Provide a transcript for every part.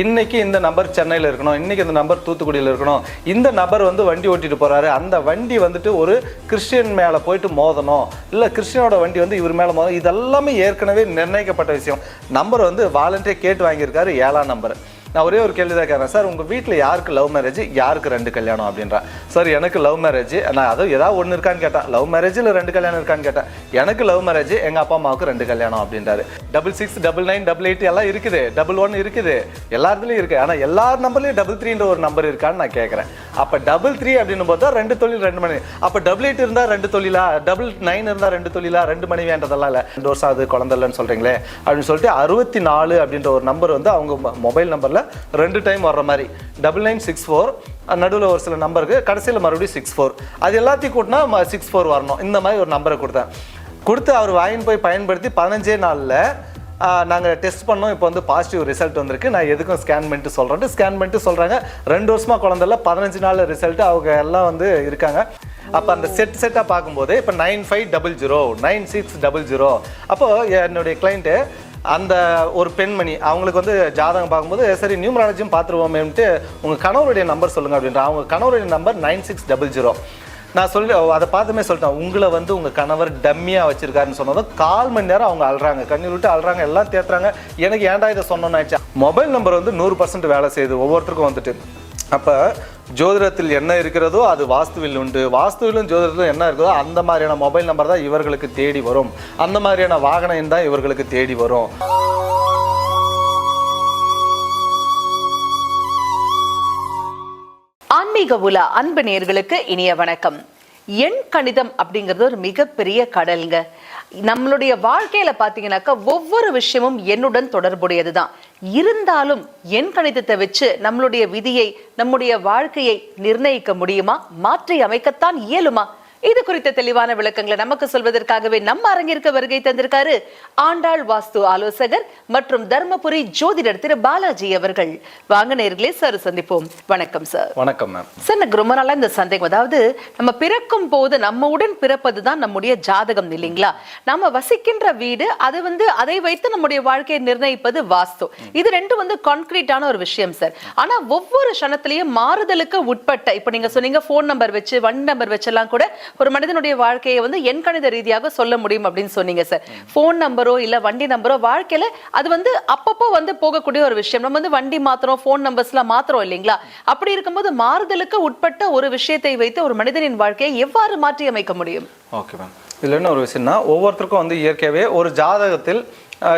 இன்னைக்கு இந்த நம்பர் சென்னையில் இருக்கணும் இன்னைக்கு இந்த நம்பர் தூத்துக்குடியில் இருக்கணும். இந்த நபர் வந்து வண்டி ஓட்டிட்டு போகிறாரு அந்த வண்டி வந்துட்டு ஒரு கிறிஸ்டியன் மேலே போயிட்டு மோதணும். இல்லை கிறிஸ்டியனோட வண்டி வந்து இவர் மேலே மோதணும். இதெல்லாமே ஏற்கனவே நிர்ணயிக்கப்பட்ட விஷயம். நம்பர் வந்து வாலண்டியர் கேட்டு வாங்கியிருக்காரு ஏழாம் நம்பர். நான் ஒரே ஒரு கேள்வி தான் கேட்குறேன் சார் உங்கள் வீட்டில் யாருக்கு லவ் மேரேஜ் யாருக்கு ரெண்டு கல்யாணம் அப்படின்றா? சார் எனக்கு லவ் மேரேஜ் நான் அதுவும் ஏதாவது ஒன்று இருக்கான்னு கேட்டேன் லவ் மேரேஜில் ரெண்டு கல்யாணம் இருக்கான்னு கேட்டேன் எனக்கு லவ் மேரேஜ் எங்கள் அப்பா அம்மாவுக்கு ரெண்டு கல்யாணம் அப்படின்றாரு. Double six double nine double eight எல்லாம் இருக்குது. டபுள் ஒன் இருக்குது. எல்லாத்துலேயும் இருக்குது ஆனால் எல்லா நம்பர்லேயும் டபுள் த்ரீன்ற ஒரு நம்பர் இருக்கான்னு நான் கேட்குறேன் அப்போ டபுள் த்ரீ அப்படின்னு பார்த்தா ரெண்டு தொழில் ரெண்டு மணி அப்போ டபுள் எயிட் இருந்தால் ரெண்டு தொழிலா? டபுள் நைன் இருந்தால் ரெண்டு தொழிலா? ரெண்டு மணி வேண்டதெல்லாம் இல்லை. ரெண்டு வருஷம் அது குழந்தை இல்லைன்னு சொல்கிறீங்களே அப்படின்னு சொல்லிட்டு அறுபத்தி நாலு அப்படின்ற ஒரு நம்பர் வந்து அவங்க மொபைல் நம்பரில் ரெண்டு டைம் வர்ற மாதிரி. டபுள் நைன் சிக்ஸ் ஃபோர் நடுவில் ஒரு சில நம்பருக்கு கடைசியில் மறுபடியும் சிக்ஸ் ஃபோர் அது எல்லாத்தையும் கூட்டினா சிக்ஸ் ஃபோர் வரணும். இந்த மாதிரி ஒரு நம்பரை கொடுத்தேன். கொடுத்து அவர் வாங்கின்னு போய் பயன்படுத்தி பதினஞ்சே நாளில் நாங்கள் டெஸ்ட் பண்ணோம். இப்போ வந்து பாசிட்டிவ் ரிசல்ட் வந்திருக்கு. நான் எதுக்கும் ஸ்கேன் பண்ணிட்டு சொல்கிறேன் ஸ்கேன் பண்ணிட்டு சொல்கிறாங்க ரெண்டு வருஷமாக குழந்தைல பதினஞ்சு நாள் ரிசல்ட் அவங்க எல்லாம் வந்து இருக்காங்க. அப்போ அந்த செட் செட்டாக பார்க்கும்போது இப்போ nine five double zero nine six double zero அப்போ என்னுடைய கிளைண்ட்டு அந்த ஒரு பெண்மணி அவங்களுக்கு வந்து ஜாதகம் பார்க்கும்போது சரி நியூமராலஜியும் பார்த்துருவோமேன்ட்டு உங்கள் கணவருடைய நம்பர் சொல்லுங்கள் அப்படின்ற. அவங்க கணவருடைய number nine six double zero நான் சொல்லி அதை பார்த்துமே சொல்லிட்டேன். உங்களை வந்து உங்கள் கணவர் டம்மியாக வச்சிருக்காருன்னு சொன்னதும் கால் மணி நேரம் அவங்க அழுறாங்க. கண்ணீர் விட்டு அழுறாங்க எல்லாம் தேத்துறாங்க. எனக்கு ஏன்டா இதை சொன்னோன்னு ஆயிடுச்சு மொபைல் நம்பர் வந்து நூறு பர்சன்ட் வேலை செய்யுது. ஒவ்வொருத்தருக்கும் வந்துட்டு. அப்போ ஜோதிடத்தில் என்ன இருக்கிறதோ அது வாஸ்துவில் உண்டு. வாஸ்துவிலும் ஜோதிடத்திலும் என்ன இருக்கிறதோ அந்த மாதிரியான மொபைல் நம்பர் தான் இவர்களுக்கு தேடி வரும். அந்த மாதிரியான வாகனம் தான் இவர்களுக்கு தேடி வரும். ஆன்மீக உலா அன்பு நேர்களுக்கு இனிய வணக்கம். எண் கணிதம் அப்படிங்கிறது ஒரு மிகப்பெரிய கடல்ங்க. நம்மளுடைய வாழ்க்கையில பாத்தீங்கன்னாக்கா ஒவ்வொரு விஷயமும் எண்ணுடன் தொடர்புடையதுதான். இருந்தாலும் என் கணிதத்தை வச்சு நம்மளுடைய விதியை நம்முடைய வாழ்க்கையை நிர்ணயிக்க முடியுமா? மாற்றி அமைக்கத்தான் இயலுமா? இது குறித்த தெளிவான விளக்கங்களை நமக்கு சொல்வதற்காகவே நம்ம அரங்கிற்கு வருகை தந்திருக்காரு ஆண்டாள் வாஸ்து ஆலோசகர் மற்றும் தர்மபுரி ஜோதிடர் திரு பாலாஜி அவர்கள். வாங்க நேர்களே சார் சந்திப்போம். வணக்கம் சார் வணக்கம் மேம் சார் எனக்கு ரொம்ப நாளா இந்த சந்தேகம். அதாவது நம்ம பிறக்கும் போது நம்ம உடன் பிறப்பது தான் நம்முடைய ஜாதகம் இல்லைங்களா? நம்ம வசிக்கின்ற வீடு அது வந்து அதை வைத்து நம்முடைய வாழ்க்கையை நிர்ணயிப்பது வாஸ்து. இது ரெண்டும் வந்து கான்கிரீட்டான ஒரு விஷயம் சார் ஆனா ஒவ்வொரு க்ஷணத்திலையும் மாறுதலுக்கு உட்பட்ட இப்ப நீங்க சொன்னீங்க ஃபோன் நம்பர் வச்சு வண்டி நம்பர் வச்செல்லாம் கூட ஒரு மனிதனுடைய வாழ்க்கையை வந்து எண்கணித ரீதியாக சொல்ல முடியும் அப்படின்னு சொன்னீங்க சார் ஃபோன் நம்பரோ இல்லை வண்டி நம்பரோ வாழ்க்கையில அது வந்து அப்பப்போ வந்து போகக்கூடிய ஒரு விஷயம். நம்ம வந்து வண்டி மாத்திரம் ஃபோன் நம்பர்ஸ்லாம் மாத்திரம் இல்லைங்களா? அப்படி இருக்கும்போது மாறுதலுக்கு உட்பட்ட ஒரு விஷயத்தை வைத்து ஒரு மனிதனின் வாழ்க்கையை எவ்வாறு மாற்றி அமைக்க முடியும்? ஓகே மேம் இதில் என்ன ஒரு விஷயம்னா ஒவ்வொருத்தருக்கும் வந்து இயற்கையாகவே ஒரு ஜாதகத்தில்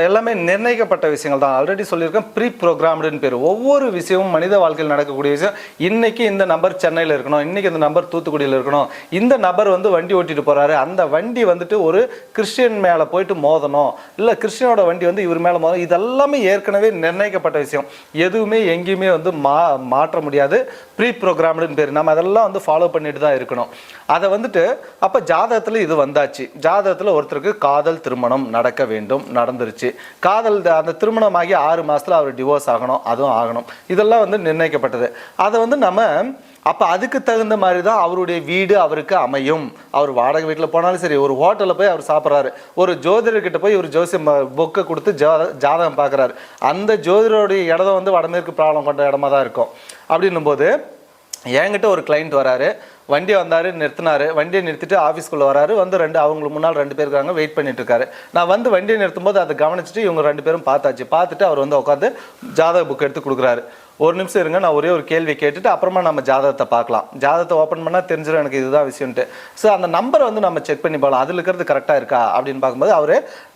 எல்லாமே நிர்ணயிக்கப்பட்ட விஷயங்கள் தான். ஆல்ரெடி சொல்லியிருக்கேன் ப்ரீ ப்ரோக்ராம்டுன்னு பேர். ஒவ்வொரு விஷயமும் மனித வாழ்க்கையில் நடக்கக்கூடிய விஷயம். இன்னைக்கு இந்த நபர் சென்னையில் இருக்கணும் இன்னைக்கு இந்த நபர் தூத்துக்குடியில் இருக்கணும். இந்த நபர் வந்து வண்டி ஓட்டிட்டு போறாரு. அந்த வண்டி வந்துட்டு ஒரு கிறிஸ்டியன் மேலே போயிட்டு மோதணும். இல்லை கிறிஸ்டியனோட வண்டி வந்து இவர் மேலே மோதணும். இதெல்லாமே ஏற்கனவே நிர்ணயிக்கப்பட்ட விஷயம். எதுவுமே எங்கேயுமே வந்து மா மாற்ற முடியாது. ப்ரீ ப்ரோக்ராம்டுன்னு பேர். நம்ம அதெல்லாம் வந்து ஃபாலோ பண்ணிட்டு தான் இருக்கணும். அதை வந்துட்டு அப்போ ஜாதகத்தில் இது வந்தாச்சு. ஜாதகத்தில் ஒருத்தருக்கு காதல் திருமணம் நடக்க வேண்டும் வந்துருச்சு. காதல் அந்த திருமணம் ஆகி ஆறு மாதத்தில் அவர் டிவோர்ஸ் ஆகணும் அதுவும் ஆகணும். இதெல்லாம் வந்து நிர்ணயிக்கப்பட்டது. அதை வந்து நம்ம அப்போ அதுக்கு தகுந்த மாதிரி தான் அவருடைய வீடு அவருக்கு அமையும். அவர் வாடகை வீட்டில் போனாலும் சரி ஒரு ஹோட்டலில் போய் அவர் சாப்பிட்றாரு. ஒரு ஜோதிடர்கிட்ட போய் ஒரு ஜோசியம் புக்கை கொடுத்து ஜா- ஜாதகம் பார்க்குறாரு. அந்த ஜோதிடருடைய இடம் வந்து வடமேற்கு ப்ராப்ளம் கொண்ட இடமா தான் இருக்கும். அப்படின்னும் போது என்கிட்ட ஒரு கிளைண்ட் வராரு. வண்டியை வந்தார் நிறுத்தினாரு. வண்டியை நிறுத்திட்டு ஆஃபீஸ்க்குள்ளே வராரு. வந்து ரெண்டு அவங்களுக்கு முன்னால் ரெண்டு பேர் இருக்காங்க வெயிட் பண்ணிட்டு இருக்காரு. நான் வந்து வண்டியை நிறுத்தும் போது அதை கவனிச்சுட்டு இவங்க ரெண்டு பேரும் பார்த்தாச்சு. பார்த்துட்டு அவர் வந்து உட்காந்து ஜாதக புக் எடுத்து கொடுக்குறாரு. ஒரு நிமிஷம் இருங்க நான் ஒரே ஒரு கேள்வி கேட்டுட்டு அப்புறமா நம்ம ஜாதகத்தை பார்க்கலாம். ஜாதகத்தை ஓப்பன் பண்ணால் தெரிஞ்சிடும் எனக்கு இதுதான் விஷயம்ட்டு ஸோ அந்த நம்பரை வந்து நம்ம செக் பண்ணி பார்க்கலாம். அதில் இருக்கிறது கரெக்டாக இருக்கா அப்படின்னு பார்க்கும்போது அவர்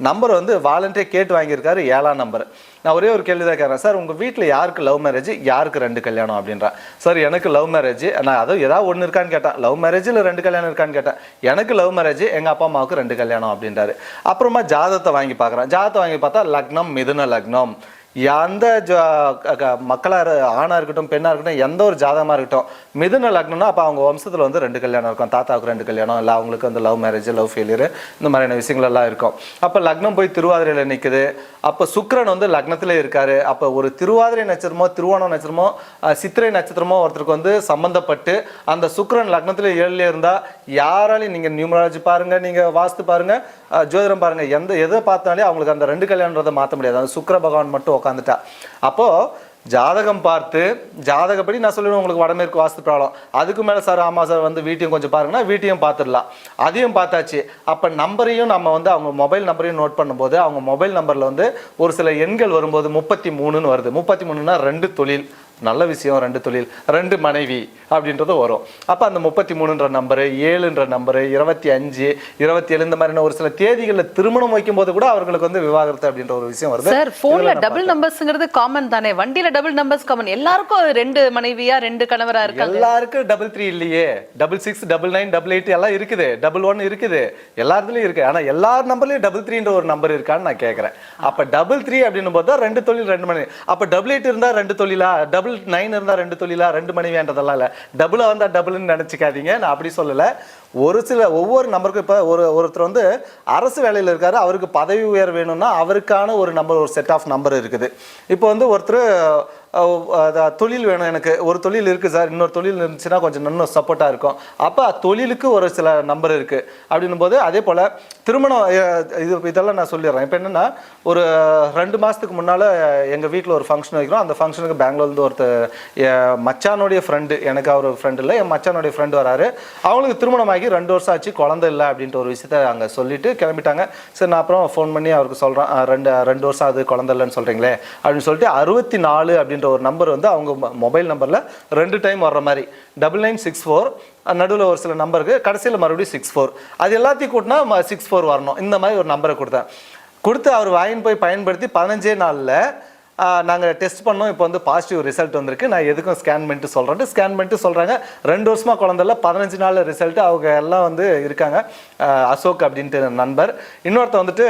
நம்பர் வந்து வாலண்டியர் கேட்டு வாங்கியிருக்காரு ஏழாம் நம்பர் நான் ஒரே ஒரு கேள்வி தான் கேட்குறேன். சார் உங்கள் வீட்டில் யாருக்கு லவ் மேரேஜ் யாருக்கு ரெண்டு கல்யாணம் அப்படின்றா. சார் எனக்கு லவ் மேரேஜ் நான் அதுவும் ஏதாவது ஒன்று இருக்கான்னு கேட்டேன் லவ் மேரேஜில் ரெண்டு கல்யாணம் இருக்கான்னு கேட்டேன் எனக்கு லவ் மேரேஜ் எங்கள் அப்பா அம்மாவுக்கு ரெண்டு கல்யாணம் அப்படின்றாரு. அப்புறமா ஜாதகத்தை வாங்கி பார்க்குறேன். ஜாதகத்தை வாங்கி பார்த்தா லக்னம் மிதுன லக்னம். எந்த மக்களாக ஆணாக இருக்கட்டும் பெண்ணாக இருக்கட்டும் எந்த ஒரு ஜாதகமாக இருக்கட்டும் மிதுன லக்னம்னா அப்போ அவங்க வம்சத்தில் வந்து ரெண்டு கல்யாணம் இருக்கும். தாத்தாவுக்கு ரெண்டு கல்யாணம் இல்லை அவங்களுக்கு வந்து லவ் மேரேஜ் லவ் ஃபெயிலியர் இந்த மாதிரியான விஷயங்கள் எல்லாம் இருக்கும். அப்போ லக்னம் போய் திருவாதிரையில் நிற்குது அப்போ சுக்கிரன் வந்து லக்னத்திலே இருக்கார். அப்போ ஒரு திருவாதிரை நட்சத்திரமோ திருவோணம் நட்சத்திரமோ சித்திரை நட்சத்திரமோ ஒருத்தருக்கு வந்து சம்மந்தப்பட்டு அந்த சுக்கரன் லக்னத்தில் ஏழில் இருந்தால் யாராலையும் நீங்கள் நியூமராலஜி பாருங்கள் நீங்கள் வாஸ்து பாருங்க ஜோதிடம் பாருங்கள் எந்த எதை பார்த்தாலே அவங்களுக்கு அந்த ரெண்டு கல்யாணன்றதை மாற்ற முடியாது. அந்த சுக்கிர பகவான் மட்டும் உட்காந்துட்டா அப்போது ஜாதகம் பார்த்து ஜாதகப்படி நான் சொல்லுவேன் உங்களுக்கு வடமேற்கு வாஸ்து ப்ராப்ளம். அதுக்கு மேலே சார் ஆமாம் சார் வந்து வீட்டையும் கொஞ்சம் பாருங்கன்னா வீட்டையும் பார்த்துடலாம். அதையும் பார்த்தாச்சு. அப்போ நம்பரையும் நம்ம வந்து அவங்க மொபைல் நம்பரையும் நோட் பண்ணும்போது அவங்க மொபைல் நம்பரில் வந்து ஒரு சில எண்கள் வரும்போது முப்பத்தி மூணுன்னு வருது. முப்பத்தி மூணுன்னா ரெண்டு தொழில். நல்ல விஷயம் ரெண்டு தொழில் ரெண்டு மனைவி அப்படின்றது வரும். அப்போ அந்த முப்பத்தி மூணுன்ற நம்பரு ஏழுன்ற நம்பரு இருபத்தி அஞ்சு இருபத்தி ஏழு இந்த மாதிரியான ஒரு சில தேதிகளில் திருமணம் வைக்கும்போது கூட அவர்களுக்கு வந்து விவாகரத்து அப்படின்ற ஒரு விஷயம் வருது. சார் போன்ல டபுள் நம்பர்ஸ்ங்கிறது காமன் தானே? வண்டியில டபுள் நம்பர்ஸ் காமன் எல்லாருக்கும் ரெண்டு மனைவியா ரெண்டு கணவரா இருக்காங்க? எல்லாருக்கும் டபுள் த்ரீ இல்லையே. Double six double nine double eight எல்லாம் இருக்குது. டபுள் ஒன் இருக்குது. எல்லாத்துலயும் இருக்கு. ஆனா எல்லா நம்பர்லயும் டபுள் த்ரீன்ற ஒரு நம்பர் இருக்கான்னு நான் கேட்கறேன் அப்ப டபுள் த்ரீ அப்படின்னும் போது ரெண்டு தொழில் ரெண்டு மணி அப்ப டபுள் எயிட் இருந்தா ரெண்டு தொழிலா? டபுள் நைன் இருந்தா ரெண்டு தொழிலா ரெண்டு மனைவியான்றதெல்லாம் இல்லை. டபுளாக வந்தா டபுள்னு நினச்சிக்காதீங்க. நான் அப்படி சொல்லல. ஒரு சில ஒவ்வொரு நம்பருக்கும் இப்போ ஒரு ஒருத்தர் வந்து அரசு வேலையில் இருக்காரு அவருக்கு பதவி உயர் வேணும்னா அவருக்கான ஒரு நம்பர் ஒரு செட் ஆஃப் நம்பர் இருக்குது. இப்போ வந்து ஒருத்தர் தொழில் வேணும். எனக்கு ஒரு தொழில் இருக்குது சார். இன்னொரு தொழில் இருந்துச்சுன்னா கொஞ்சம் இன்னும் சப்போர்ட்டாக இருக்கும். அப்போ தொழிலுக்கு ஒரு சில நம்பர் இருக்குது அப்படின்னும் போது அதே போல் திருமணம் இது இதெல்லாம் நான் சொல்லிடுறேன். இப்போ என்னென்னா ஒரு ரெண்டு மாதத்துக்கு முன்னால் எங்கள் வீட்டில் ஒரு ஃபங்க்ஷன் வைக்கிறோம். அந்த ஃபங்க்ஷனுக்கு பெங்களூர்லேருந்து ஒருத்தர் என் மச்சானுடைய ஃப்ரெண்டு எனக்கு அவர் ஃப்ரெண்டு இல்லை. என் மச்சானுடைய ஃப்ரெண்டு வராரு. அவங்களுக்கு திருமணம் ஆகி ரெண்டு வருஷம் ஆச்சு. குழந்தை இல்லை அப்படின்ட்டு ஒரு விஷயத்த அங்கே சொல்லிவிட்டு கிளம்பிட்டாங்க. சரி நான் அப்புறம் ஃபோன் பண்ணி அவருக்கு சொல்கிறேன் ரெண்டு ரெண்டு வருஷம் அது குழந்தை இல்லைன்னு சொல்கிறீங்களே அப்படின்னு சொல்லிட்டு அறுபத்தி நாலு அப்படின்ற ஒரு நம்பர் வந்து அவங்க மொபைல் நம்பரில் ரெண்டு டைம் வர்ற மாதிரி. டபுள் நைன் சிக்ஸ் ஃபோர் நடுவில் ஒரு சில நம்பருக்கு கடைசியில் மறுபடியும் சிக்ஸ் ஃபோர் அது எல்லாத்தையும் கூட்டினா சிக்ஸ் ஃபோர் வரணும். இந்த மாதிரி ஒரு நம்பரை கொடுத்தேன். கொடுத்து அவர் வாங்கின்னு போய் பயன்படுத்தி பதினஞ்சே நாளில் நாங்கள் டெஸ்ட் பண்ணோம். இப்போ வந்து பாசிட்டிவ் ரிசல்ட் வந்திருக்கு. நான் எதுக்கும் ஸ்கேன் பண்ணிட்டு சொல்கிறேன் ஸ்கேன் பண்ணிட்டு சொல்கிறாங்க ரெண்டு வருஷமாக குழந்தைல பதினஞ்சு நாள் ரிசல்ட் அவங்க எல்லாம் வந்து இருக்காங்க. அசோக் அப்படின்ட்டு நண்பர். இன்னொருத்த வந்துட்டு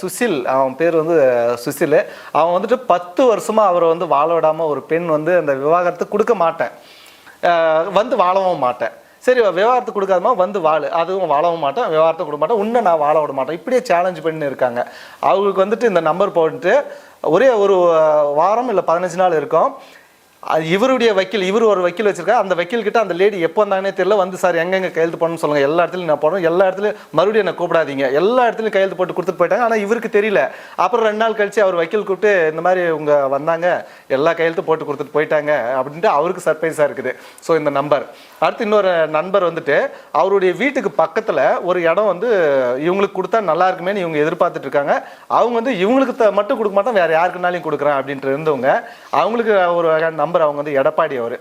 சுசில் அவன் பேர் வந்து சுசில். அவன் வந்துட்டு பத்து வருஷமாக அவரை வந்து வாழ விடாமல் ஒரு பெண் வந்து அந்த விவாகரத்து கொடுக்க மாட்டேன். வந்து வாழவும் மாட்டேன். சரி விவகாரத்து கொடுக்காதமா வந்து வாழு. அதுவும் வாழவும் மாட்டேன் விவகாரத்தை கொடுக்க மாட்டேன். உன்னை நான் வாழ விட மாட்டேன். இப்படியே சேலஞ்ச் பண்ணி இருக்காங்க. அவங்களுக்கு வந்துட்டு இந்த நம்பர் போட்டு ஒரே ஒரு வாரம் இல்லை பதினஞ்சு நாள் இருக்கும். இவருடைய வக்கீல் இவர் ஒரு வக்கீல் வச்சிருக்காரு. அந்த வக்கீல் கிட்ட அந்த லேடி எப்போ வந்தாங்கன்னே தெரியல. வந்து சார் எங்கெங்க கையெழுத்து பண்ணணும்னு சொல்லுங்க. எல்லா இடத்துலையும் நான் போடணும். எல்லா இடத்துலையும் மறுபடியும் என்ன கூப்பிடாதீங்க. எல்லா இடத்துலையும் கையெழுத்து போட்டு கொடுத்துட்டு போயிட்டாங்க. ஆனால் இவருக்கு தெரியல. அப்புறம் ரெண்டு நாள் கழிச்சு அவர் வக்கீல் கூப்பிட்டு இந்த மாதிரி இவங்க வந்தாங்க. எல்லா கையெழுத்து போட்டு கொடுத்துட்டு போயிட்டாங்க. அப்படின்ட்டு அவருக்கு சர்ப்ரைஸாக இருக்குது. ஸோ இந்த நம்பர். அடுத்து இன்னொரு நண்பர் வந்துட்டு அவருடைய வீட்டுக்கு பக்கத்தில் ஒரு இடம் வந்து இவங்களுக்கு கொடுத்தா நல்லா இருக்குமேன்னு இவங்க எதிர்பார்த்துட்டு இருக்காங்க. அவங்க வந்து இவங்களுக்கு த- மட்டும் கொடுக்க மாட்டோம். வேறு யாருக்குனாலையும் கொடுக்குறேன் அப்படின்ட்டு இருந்தவங்க அவங்களுக்கு ஒரு நம்பர் அவங்க வந்து எடப்பாடி அவர்.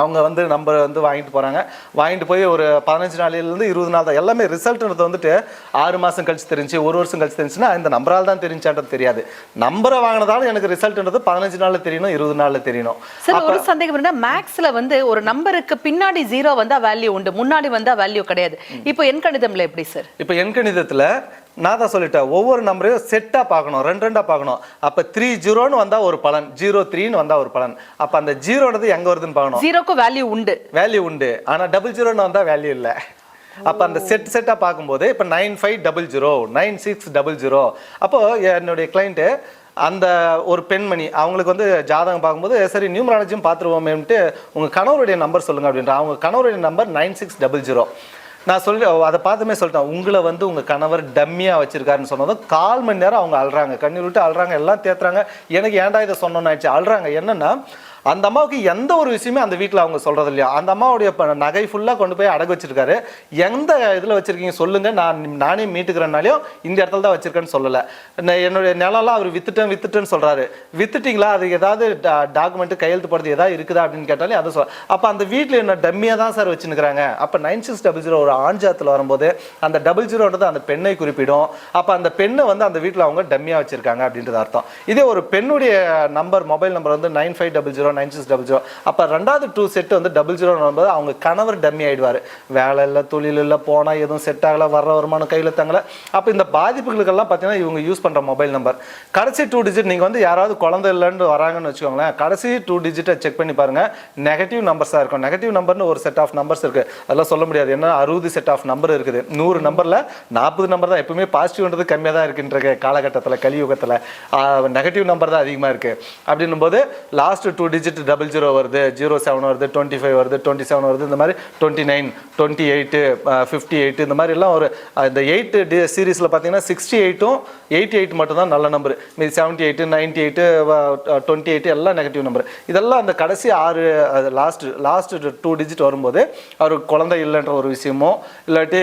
அவங்க வந்து நம்பர் வந்து வாங்கிட்டு போகிறாங்க வாங்கிட்டு போய் ஒரு பதினஞ்சு நாளிலேருந்து இருபது நாள் தான். எல்லாமே ரிசல்ட்ன்றது வந்துட்டு ஆறு மாதம் கழிச்சு தெரிஞ்சு ஒரு வருஷம் கழிச்சு தெரிஞ்சுன்னா இந்த நம்பரால் தான் தெரிஞ்சான்றது தெரியாது. நம்பரை வாங்கினதாலும் எனக்கு ரிசல்ட்ன்றது பதினஞ்சு நாளில் தெரியணும் இருபது நாளில் தெரியணும். சார் ஒரு சந்தேகம் என்ன மேக்ஸ்ல வந்து ஒரு நம்பருக்கு பின்னாடி ஜீரோ வந்தா வேல்யூ உண்டு முன்னாடி வந்தா வேல்யூ கிடையாது. இப்போ என் கணிதம்ல எப்படி சார்? இப்போ எண் கணிதத்தில் நான் தான் சொல்லிட்டேன் ஒவ்வொரு நம்பரையும் செட்டாக பார்க்கணும் ரெண்டு ரெண்டாக பார்க்கணும். அப்போ த்ரீ ஜீரோன்னு வந்தால் ஒரு பலன் ஜீரோ த்ரீன்னு வந்தால் ஒரு பலன். அப்போ அந்த ஜீரோனது எங்கே வருதுன்னு பார்க்கணும். ஜீரோக்கு வேல்யூ உண்டு. வேல்யூ உண்டு. ஆனால் டபுள் ஜீரோன்னு வந்தால் வேல்யூ இல்லை. அப்போ அந்த செட் செட்டாக பார்க்கும்போது இப்போ nine five double zero nine six double zero அப்போது என்னுடைய கிளைண்ட்டு அந்த ஒரு பெண்மணி அவங்களுக்கு வந்து ஜாதகம் பார்க்கும்போது சரி நியூமராலஜியும் பார்த்துருவோமேன்ட்டு உங்கள் கணவருடைய நம்பர் சொல்லுங்கள் அப்படின்ற அவங்க கணவருடைய number nine six double zero நான் சொல்லி அதை பார்த்துமே சொல்லிட்டேன் உங்களை வந்து உங்கள் கணவர் டம்மியாக வச்சிருக்காருன்னு சொன்னதும் கால் மணி நேரம் அவங்க அழுறாங்க. கண்ணீர் விட்டு அழுறாங்க எல்லாம் தேத்துறாங்க. எனக்கு ஏன்டா இதை சொன்னோன்னு ஆயிடுச்சு. அழுறாங்க. என்னன்னா அந்த அம்மாவுக்கு எந்த ஒரு விஷயமே அந்த வீட்டில் அவங்க சொல்கிறது இல்லையா அந்த அம்மாவுடைய நகை ஃபுல்லாக கொண்டு போய் அடகு வச்சிருக்காரு. எந்த இதில் வச்சிருக்கீங்க சொல்லுங்க. நான் நானே மீட்டுக்கிறேன்னாலையும் இந்த இடத்துல தான் வச்சிருக்கேன்னு சொல்லலை. நான் என்னுடைய நிலம்லாம் அவர் வித்துட்டேன் வித்துட்டேன்னு சொல்கிறாரு வித்துட்டிங்களா? அது ஏதாவது டாக்குமெண்ட் கையெழுத்து போடுறது ஏதாவது இருக்குதா அப்படின்னு கேட்டாலே அதை சொல் அப்போ அந்த வீட்டில் என்ன டம்மியாக தான் சார் வச்சுருக்கிறாங்க அப்போ நைன் சிக்ஸ் டபுள் ஜீரோ ஒரு ஆண்ஜாத்தில் வரும்போது அந்த டபுள் ஜீரோன்றது அந்த பெண்ணை குறிப்பிடும். அப்போ அந்த பெண்ணை வந்து அந்த வீட்டில் அவங்க டம்மியாக வச்சிருக்காங்க அப்படின்றது அர்த்தம். இதே ஒரு பெண்ணுடைய நம்பர் மொபைல் நம்பர் வந்து nine five double zero nine six double zero அப்போ ரெண்டாவது டூ செட் வந்து டபுள் ஜீரோ வரும்போது அவங்க கணவர் டம்மி ஆயிடுவார். வேலை இல்லை தொழில் இல்லை போனால் எதுவும் செட் ஆகலை வர்ற வருமானம் கையில் தங்கலை. அப்போ இந்த பாதிப்புகளுக்கெல்லாம் பார்த்தீங்கன்னா இவங்க யூஸ் பண்ணுற மொபைல் நம்பர் கடைசி டூ டிஜிட் நீங்கள் வந்து யாராவது குழந்தை இல்லைன்னு வராங்கன்னு வச்சுக்கோங்களேன் கடைசி டூ டிஜிட்டை செக் பண்ணி பாருங்க. நெகட்டிவ் நம்பர்ஸாக இருக்கும். நெகட்டிவ் நம்பர்னு ஒரு செட் ஆஃப் நம்பர்ஸ் இருக்குது அதெல்லாம் சொல்ல முடியாது. ஏன்னா அறுபது செட் ஆஃப் நம்பர் இருக்குது. நூறு நம்பரில் நாற்பது நம்பர் தான் எப்பவுமே பாசிட்டிவ்ன்றது கம்மியாக தான் இருக்குன்ற காலகட்டத்தில் கலியுகத்தில். நெகட்டிவ் நம்பர் தான் அதிகமாக இருக்குது அப்படின்னும் போது last two digit digit double zero வருது ஜீரோ செவன் வருது டுவெண்ட்டி ஃபைவ் வருது டுவெண்ட்டி செவன் வருது இந்த மாதிரி twenty nine twenty eight fifty eight இந்த மாதிரி எல்லாம் ஒரு இந்த எயிட் டி சீரீஸில் பார்த்தீங்கன்னா சிக்ஸ்டி எயிட்டும் எயிட்டி எயிட் மட்டும் தான் நல்ல நம்பர் மீது seventy eight ninety eight twenty eight எல்லாம் நெகட்டிவ் நம்பர் இதெல்லாம் அந்த கடைசி ஆறு லாஸ்ட் லாஸ்ட் டூ டிஜிட் வரும்போது அவர் குழந்தை இல்லைன்ற ஒரு விஷயமோ இல்லாட்டி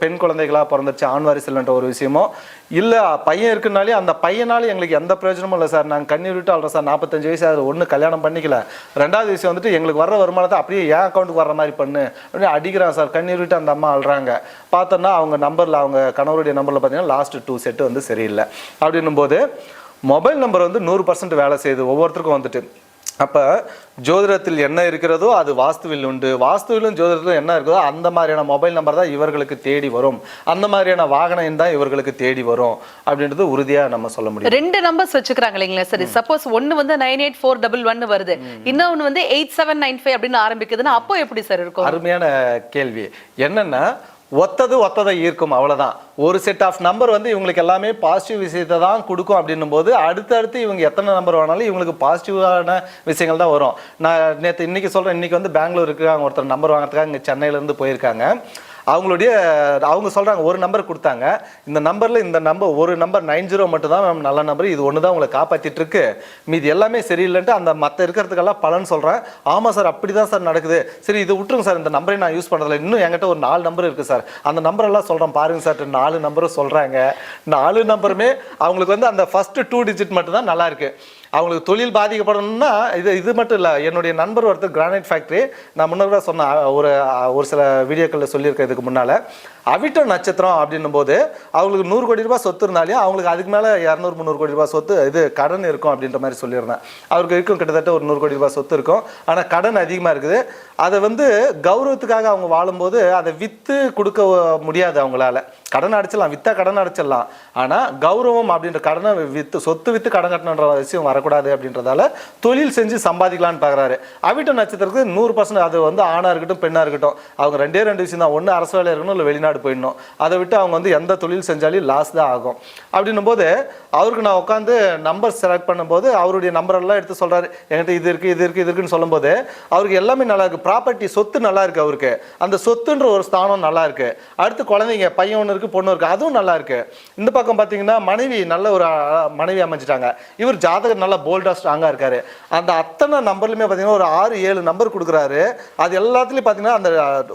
பெண் குழந்தைகளாக பிறந்துருச்சு ஆண் வாரிசு இல்லைன்ற ஒரு விஷயமோ இல்லை பையன் இருக்குனாலே அந்த பையனால எங்களுக்கு எந்த பிரயோஜனமும் இல்லை சார். நாங்கள் கண்ணீர் விட்டு அல்றோம் சார். நாற்பத்தஞ்சு வயசு அது ஒன்று கல்யாணம் பண்ணிக்கல. ரெண்டாவது விஷயம் வந்துட்டு எங்களுக்கு வர்ற வருமானத்தை அப்படியே என் அக்கௌண்ட்டுக்கு வர்ற மாதிரி பண்ணு. அப்படின்னு அடிக்கிறான் சார். கண்ணீர் விட்டு அந்த அம்மா ஆள்றாங்க. பார்த்தோன்னா அவங்க நம்பரில் அவங்க கணவருடைய நம்பரில் பார்த்தீங்கன்னா லாஸ்ட் டூ செட்டு வந்து சரியில்லை. அப்படின்னும் போது மொபைல் நம்பர் வந்து நூறு பர்சன்ட் வேலை செய்யுது. ஒவ்வொருத்தருக்கும் வந்துட்டு. அப்போ ஜோதிடத்தில் என்ன இருக்கிறதோ அது வாஸ்துவில் உண்டு. வாஸ்துவிலும் ஜோதிடத்திலும் என்ன இருக்கிறதோ அந்த மாதிரியான மொபைல் நம்பர் தான் இவர்களுக்கு தேடி வரும். அந்த மாதிரியான வாகன எண் தான் இவர்களுக்கு தேடி வரும். அப்படின்றது உறுதியாக நம்ம சொல்ல முடியும். ரெண்டு நம்பர்ஸ் வச்சுக்கிறாங்க இல்லைங்களா சரி சப்போஸ் ஒன்னு வந்து nine eight four double one வருது. இன்னொன்னு வந்து எயிட் செவன் நைன் ஃபைவ் அப்படின்னு ஆரம்பிக்குதுன்னா அப்போ எப்படி சார் இருக்கும்? அருமையான கேள்வி. என்னன்னா ஒத்தது ஒத்ததை ஈர்க்கும் அவ்வளோதான் ஒரு செட் ஆஃப் நம்பர் வந்து இவங்களுக்கு எல்லாமே பாசிட்டிவ் விஷயத்தை தான் கொடுக்கும் அப்படின்னும் போது அடுத்தடுத்து இவங்க எத்தனை நம்பர் வேணாலும் இவங்களுக்கு பாசிட்டிவான விஷயங்கள் தான் வரும். நான் நேற்று இன்னைக்கு சொல்கிறேன் இன்றைக்கி வந்து பெங்களூருக்கு அவங்க ஒருத்தர் நம்பர் வாங்குறதுக்காக இங்கே சென்னையிலேருந்து போயிருக்காங்க. அவங்களுடைய அவங்க சொல்கிறாங்க ஒரு நம்பர் கொடுத்தாங்க. இந்த நம்பரில் இந்த நம்பர் ஒரு நம்பர் நைன் ஜீரோ மட்டும் தான் மேம் நல்ல நம்பர் இது ஒன்று தான் உங்களை காப்பாற்றிட்டுருக்கு மீதி எல்லாமே சரியில்லைன்ட்டு அந்த மற்ற இருக்கிறதுக்கெல்லாம் பலன் சொல்கிறேன் ஆமாம் சார் அப்படி தான் சார் நடக்குது. சரி இது விட்டுருங்க சார். இந்த நம்பரை நான் யூஸ் பண்ணுறதில்ல இன்னும் என்கிட்ட ஒரு நாலு நம்பர் இருக்குது சார். அந்த நம்பரெல்லாம் சொல்கிறேன் பாருங்க சார் நாலு நம்பரும் சொல்கிறாங்க நாலு நம்பருமே அவங்களுக்கு வந்து அந்த ஃபஸ்ட்டு டூ டிஜிட் மட்டும் தான் அவங்களுக்கு தொழில் பாதிக்கப்படணும்னா இது இது மட்டும் இல்லை என்னுடைய நண்பர் ஒருத்தர் கிரானைட் ஃபேக்ட்ரி நான் முன்னதாக சொன்னேன் சொன்ன ஒரு ஒரு சில வீடியோக்களில் சொல்லியிருக்கேன் இதுக்கு முன்னால். அவிட்ட நட்சத்திரம் அப்படின்னும் போது அவங்களுக்கு நூறு கோடி ரூபாய் சொத்து இருந்தாலும் அவங்களுக்கு அதுக்கு மேலே இரநூறு முந்நூறு கோடி ரூபாய் சொத்து இது கடன் இருக்கும் அப்படின்ற மாதிரி சொல்லியிருந்தேன். அவருக்கு இருக்கும் கிட்டத்தட்ட ஒரு நூறு கோடி ரூபாய் சொத்து இருக்கும். ஆனால் கடன் அதிகமாக இருக்குது. அதை வந்து கௌரவத்துக்காக அவங்க வாழும்போது அதை விற்று கொடுக்க முடியாது அவங்களால. கடன் அடைச்சிடலாம் வித்தா கடன் அடைச்சிடலாம். ஆனால் கௌரவம் அப்படின்ற கடனை வித்து சொத்து வித்து கடன் கட்டணுன்ற விஷயம் வரக்கூடாது அப்படின்றதால தொழில் செஞ்சு சம்பாதிக்கலாம்னு பார்க்குறாரு அவிட்ட நட்சத்திரத்துக்கு நூறு பர்சன்ட் அது வந்து ஆணாக இருக்கட்டும் பெண்ணாக இருக்கட்டும். அவங்க ரெண்டே ரெண்டு விஷயம் தான். ஒன்று அரசு வேலையாக இருக்கணும் இல்லை வெளிநாடு போயிடணும். அதை விட்டு அவங்க வந்து எந்த தொழில் செஞ்சாலும் லாஸ் தான் ஆகும். அப்படின்னும் போது அவருக்கு நான் உட்காந்து நம்பர் செலக்ட் பண்ணும்போது அவருடைய நம்பரெல்லாம் எடுத்து சொல்கிறாரு என்கிட்ட இது இருக்குது இது இருக்குது இது இருக்குன்னு சொல்லும்போது அவருக்கு எல்லாமே நல்லா இருக்குது ப்ராப்பர்ட்டி சொத்து நல்லா இருக்குது அவருக்கு. அந்த சொத்துன்ற ஒரு ஸ்தானம் நல்லா இருக்குது அடுத்து குழந்தைங்க பையன் ஒன்று இருக்குது பொண்ணு இருக்குது அதுவும் நல்லா இருக்கு. இந்த பக்கம் பார்த்தீங்கன்னா மனைவி நல்ல ஒரு மனைவி அமைஞ்சிட்டாங்க. இவர் ஜாதகர் நல்லா போல்டா ஸ்ட்ராங்கா இருக்காரு. அந்த அத்தனை நம்பர்லையுமே பார்த்தீங்கன்னா ஒரு ஆறு ஏழு நம்பர் கொடுக்குறாரு. அது எல்லாத்துலயும் பார்த்தீங்கன்னா அந்த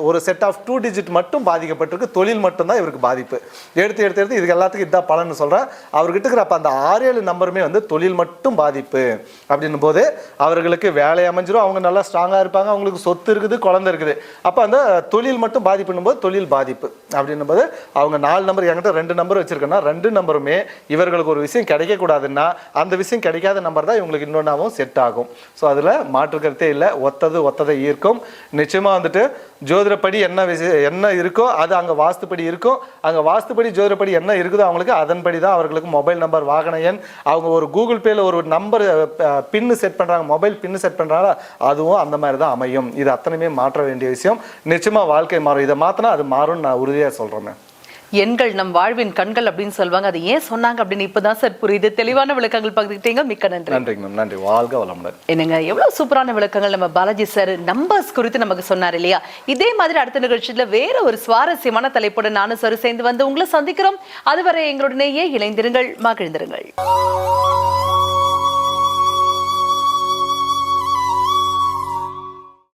ஒரு செட் ஆஃப் டூ டிஜிட் மட்டும் பாதிக்கப்பட்டிருக்கு. தொழில் மட்டும்தான் இவருக்கு பாதிப்பு. எடுத்து எடுத்து எடுத்து இதுக்கு எல்லாத்துக்கும் இதான் பலன்னு சொல்கிறேன் அவர்கிட்ட இருக்கிற அப்போ அந்த ஆறு ஏழு நம்பருமே வந்து தொழில் மட்டும் பாதிப்பு. அப்படின்னும் போது அவர்களுக்கு வேலை அமைஞ்சிரும். அவங்க நல்லா ஸ்ட்ராங்கா இருப்பாங்க. அவங்களுக்கு சொத்து இருக்குது குழந்தை இருக்குது. அப்போ அந்த தொழில் மட்டும் பாதிப்புன்னும் போது தொழில் பாதிப்பு. அப்படின்னும் போது அவங்க நாலு நம்பர் என்கிட்ட ரெண்டு நம்பர் வச்சிருக்கேன்னா ரெண்டு நம்பருமே இவர்களுக்கு ஒரு விஷயம் கிடைக்கக்கூடாதுன்னா அந்த விஷயம் கிடைக்காத நம்பர் தான் இவங்களுக்கு இன்னொன்றாவும் செட் ஆகும். ஸோ அதில் மாற்று கருத்தே இல்லை. ஒத்தது ஒத்ததை ஈர்க்கும். நிச்சயமாக வந்துட்டு ஜோதிடப்படி என்ன விஷயம் என்ன இருக்கோ அது அங்கே வாஸ்துப்படி இருக்கும். அங்கே வாஸ்துப்படி ஜோதிடப்படி என்ன இருக்குதோ அவங்களுக்கு அதன்படி தான் அவர்களுக்கு மொபைல் நம்பர் வாகன எண். அவங்க ஒரு கூகுள் பேயில் ஒரு நம்பர் பின்னு செட் பண்ணுறாங்க மொபைல் பின்னு செட் பண்ணுறாங்க அதுவும் அந்த மாதிரி தான் அமையும். இது அத்தனையுமே மாற்ற வேண்டிய விஷயம். நிச்சயமாக வாழ்க்கை மாறும். இதை மாற்றினா அது மாறும்னு நான் உறுதியாக சொல்கிறேன் எண்கள் நம் வாழ்வின் கண்கள் அப்படின்னு சொல்லுவாங்க. அது ஏன் சொன்னாங்க அப்படின்னு இப்பதான் சார் புரியுது. தெளிவான விளக்கங்கள் பகிர்ந்துக்கிட்டீங்க. மிக்க நன்றி. மேம். நன்றி. வாழ்க வளமுடன். என்னங்க எவ்வளவு சூப்பரான விளக்கங்கள் நம்ம பாலாஜி சார் நம்பர்ஸ் குறித்து நமக்கு சொன்னார் இல்லையா? இதே மாதிரி அடுத்த நிகழ்ச்சியில வேற ஒரு சுவாரஸ்யமான தலைப்புடன் நானும் சார் சேர்ந்து வந்து உங்களை சந்திக்கிறோம். அதுவரை எங்களுடனேயே இணைந்திருங்கள் மகிழ்ந்திருங்கள்.